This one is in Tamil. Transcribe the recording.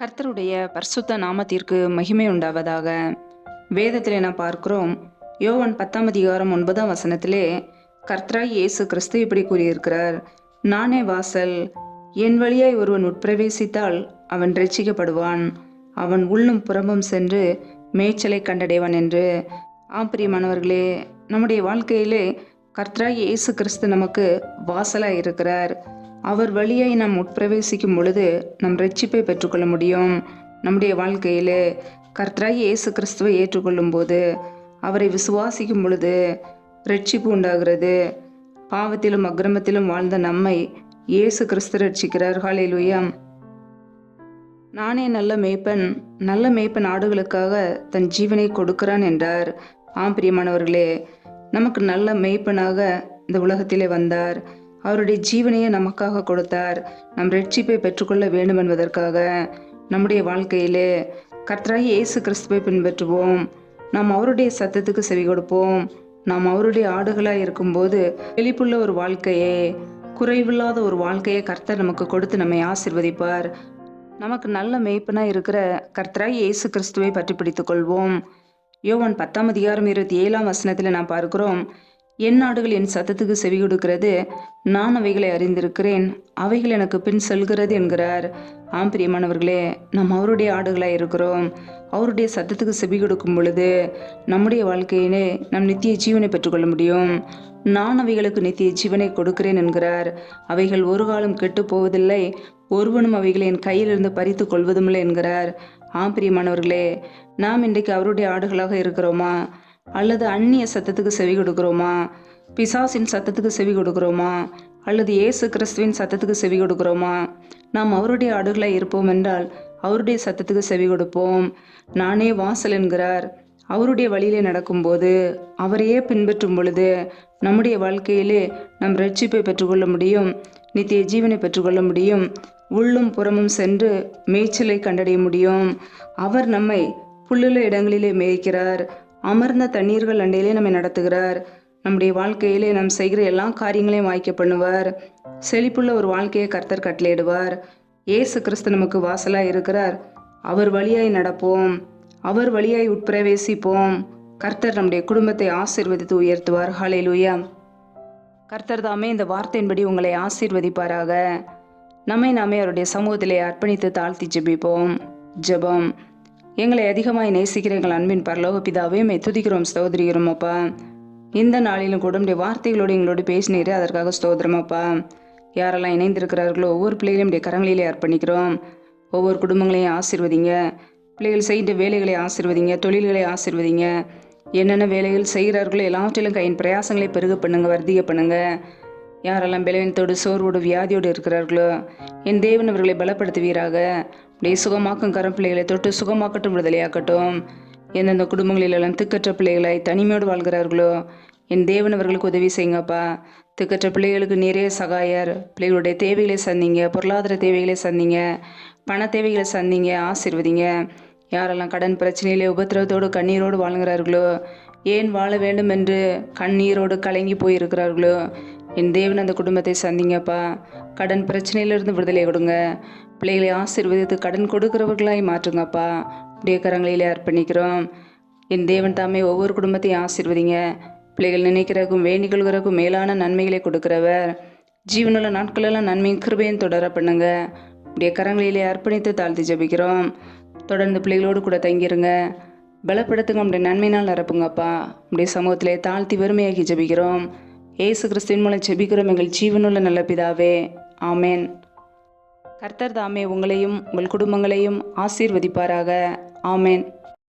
கர்த்தருடைய பரிசுத்த நாமத்திற்கு மகிமை உண்டாவதாக வேதத்திலே நான் பார்க்கிறோம். யோவன் பத்தாம் அதிகாரம் ஒன்பதாம் வசனத்திலே கர்த்தராய் இயேசு கிறிஸ்து இப்படி கூறியிருக்கிறார் நானே வாசல் என் வழியாய் ஒருவன் உட்பிரவேசித்தால் அவன் ரட்சிக்கப்படுவான் அவன் உள்ளும் புறம்பும் சென்று மேய்ச்சலை கண்டடைவான் என்று. ஆம் பிரியமானவர்களே நம்முடைய வாழ்க்கையிலே கர்த்தராய் இயேசு கிறிஸ்து நமக்கு வாசலாய் இருக்கிறார். அவர் வழியை நாம் உட்பிரவேசிக்கும் பொழுது நம் ரட்சிப்பை பெற்றுக்கொள்ள முடியும். நம்முடைய வாழ்க்கையிலே கர்த்தராய் இயேசு கிறிஸ்துவை ஏற்றுக்கொள்ளும் போது அவரை விசுவாசிக்கும் பொழுது ரட்சிப்பு உண்டாகிறது. பாவத்திலும் அக்கிரமத்திலும் வாழ்ந்த நம்மை இயேசு கிறிஸ்து ரட்சிக்கிறார். ஹalleluya. நானே நல்ல மேய்ப்பன் நல்ல மேய்ப்பன் ஆடுகளுக்காக தன் ஜீவனை கொடுக்கிறான் என்றார். ஆம் பிரியமானவர்களே நமக்கு நல்ல மேய்ப்பனாக இந்த உலகத்திலே வந்தார். அவருடைய ஜீவனையே நமக்காக கொடுத்தார். நம் ரட்சிப்பை பெற்றுக்கொள்ள வேண்டும் என்பதற்காக நம்முடைய வாழ்க்கையிலே கர்த்தராகி இயேசு கிறிஸ்துவை பின்பற்றுவோம். நாம் அவருடைய சத்தத்துக்கு செவி கொடுப்போம். நாம் அவருடைய ஆடுகளாக இருக்கும்போது வெளிப்புள்ள ஒரு வாழ்க்கையே குறைவில்லாத ஒரு வாழ்க்கையை கர்த்தர் நமக்கு கொடுத்து நம்மை ஆசிர்வதிப்பார். நமக்கு நல்ல மேய்ப்பனாக இருக்கிற கர்த்தராகி இயேசு கிறிஸ்துவை பற்றி பிடித்துக் கொள்வோம் யோவன் பத்தாம் அதிகாரம் இருபத்தி ஏழாம் வசனத்தில் நாம் பார்க்கிறோம். என் நாடுகள் என் சத்தத்துக்கு செவி கொடுக்கிறது. நான் அவைகளை அறிந்திருக்கிறேன். அவைகள் எனக்கு பின் செல்கிறது என்கிறார். ஆம் பிரியமானவர்களே நாம் அவருடைய ஆடுகளாக இருக்கிறோம். அவருடைய சத்தத்துக்கு செவி கொடுக்கும் பொழுது நம்முடைய வாழ்க்கையிலே நம் நித்திய ஜீவனை பெற்றுக்கொள்ள முடியும். நான் அவைகளுக்கு நித்திய ஜீவனை கொடுக்கிறேன் என்கிறார். அவைகள் ஒரு காலம் கெட்டு போவதில்லை. ஒருவனும் அவைகளை என் கையிலிருந்து பறித்து கொள்வதுமில்லை என்கிறார். ஆம் பிரியமானவர்களே நாம் இன்றைக்கு அவருடைய ஆடுகளாக இருக்கிறோமா? அல்லது அந்நிய சத்தத்துக்கு செவி கொடுக்குறோமா? பிசாசின் சத்தத்துக்கு செவி கொடுக்குறோமா? அல்லது இயேசு கிறிஸ்துவின் சத்தத்துக்கு செவி கொடுக்குறோமா? நாம் அவருடைய அடுகளாக இருப்போம் என்றால் அவருடைய சத்தத்துக்கு செவி கொடுப்போம். நானே வாசல் என்கிறார். அவருடைய வழியிலே நடக்கும்போது அவரையே பின்பற்றும் பொழுது நம்முடைய வாழ்க்கையிலே நம் ரட்சிப்பை பெற்றுக்கொள்ள முடியும் நித்திய ஜீவனை பெற்றுக்கொள்ள முடியும் உள்ளும் புறமும் சென்று மேய்ச்சலை கண்டடைய முடியும். அவர் நம்மை புல்லுள்ள இடங்களிலே மேய்க்கிறார். அமர்ந்த தண்ணீர்கள் அண்டையிலே நம்மை நடத்துகிறார். நம்முடைய வாழ்க்கையிலே நாம் செய்கிற எல்லா காரியங்களையும் வாய்க்க பண்ணுவார். செழிப்புள்ள ஒரு வாழ்க்கையை கர்த்தர் கட்டளையிடுவார். ஏசு கிறிஸ்து நமக்கு வாசலாக இருக்கிறார். அவர் வழியாய் நடப்போம். அவர் வழியாய் உட்பிரவேசிப்போம். கர்த்தர் நம்முடைய குடும்பத்தை ஆசீர்வதித்து உயர்த்துவார். ஹalleluya. கர்த்தர் தாமே இந்த வார்த்தையின்படி உங்களை ஆசீர்வதிப்பாராக. நம்மை நாமே அவருடைய சமூகத்திலே அர்ப்பணித்து தாழ்த்தி ஜெபிப்போம். ஜெபம். எங்களை அதிகமாய் நேசிக்கிற எங்கள் அன்பின் பரலோக பிதாவே மே துதிக்கிறோம் ஸ்தோத்திரிக்கிறோம் அப்பா. இந்த நாளிலும் கூட உடைய வார்த்தைகளோடு எங்களோடு பேசினீர் அதற்காக ஸ்தோத்திரம் அப்பா. யாரெல்லாம் இணைந்திருக்கிறார்களோ ஒவ்வொரு பிள்ளைகளையும் உடைய கரங்களிலே அர்ப்பணிக்கிறோம். ஒவ்வொரு குடும்பங்களையும் ஆசீர்வதிங்க. பிள்ளைகள் செய்கிற வேலைகளை ஆசீர்வதிங்க தொழில்களை ஆசீர்வதிங்க. என்னென்ன வேலைகள் செய்கிறார்களோ எல்லாவற்றிலும் கையின் பிரயாசங்களை பெருக பண்ணுங்க வர்த்திக பண்ணுங்க. யாரெல்லாம் பலவீனத்தோடு சோர்வோடு வியாதியோடு இருக்கிறார்களோ என் தேவன் அவர்களை பலப்படுத்துவீராக. அப்படியே சுகமாக்கும் கரம் பிள்ளைகளை தொட்டு சுகமாக்கட்டும் விடுதலையாக்கட்டும். எந்தெந்த குடும்பங்களிலெல்லாம் திக்கற்ற பிள்ளைகளை தனிமையோடு வாழ்கிறார்களோ என் தேவன் அவர்களுக்கு உதவி செய்யுங்கப்பா. திக்கற்ற பிள்ளைகளுக்கு நிறைய சகாயர். பிள்ளைகளுடைய தேவைகளை சந்திங்க பொருளாதார தேவைகளை சந்திங்க பண தேவைகளை சந்திங்க ஆசிர்வதிங்க. யாரெல்லாம் கடன் பிரச்சனையிலே உபத்திரவத்தோடு கண்ணீரோடு வாழ்கிறார்களோ ஏன் வாழ வேண்டும் என்று கண்ணீரோடு கலங்கி போயிருக்கிறார்களோ என் தேவன் அந்த குடும்பத்தை சந்திங்கப்பா. கடன் பிரச்சனையிலிருந்து விடுதலை கொடுங்க. பிள்ளைகளை ஆசீர்வதித்து கடன் கொடுக்கிறவர்களாய் மாற்றுங்கப்பா. உடைய கரங்களிலே அர்ப்பணிக்கிறோம். என் தேவன் தாமே ஒவ்வொரு குடும்பத்தையும் ஆசீர்வதிங்க. பிள்ளைகள் நினைக்கிறக்கும் வேண்டிக் கொள்கிறக்கும் மேலான நன்மைகளை கொடுக்கிறவர். ஜீவனுள்ள நாட்களெல்லாம் நன்மையும் கிருபையும் தொடர பண்ணுங்க. உடைய கரங்களிலே அர்ப்பணித்து தாழ்த்தி ஜெபிக்கிறோம். தொடர்ந்து பிள்ளைகளோடு கூட தங்கிருங்க. பலப்படுத்துங்க. நம்முடைய நன்மையினால் நிரப்புங்கப்பா. உடைய சமூகத்திலே தாழ்த்தி வறுமையாகி ஜெபிக்கிறோம். ஏசு கிறிஸ்துவின் மூலம் செபிக்கிறோம் எங்கள் ஜீவனுள்ள நல்ல பிதாவே ஆமேன். கர்த்தர் தாமே உங்களையும் உங்கள் குடும்பங்களையும் ஆசீர்வதிப்பாராக. ஆமேன்.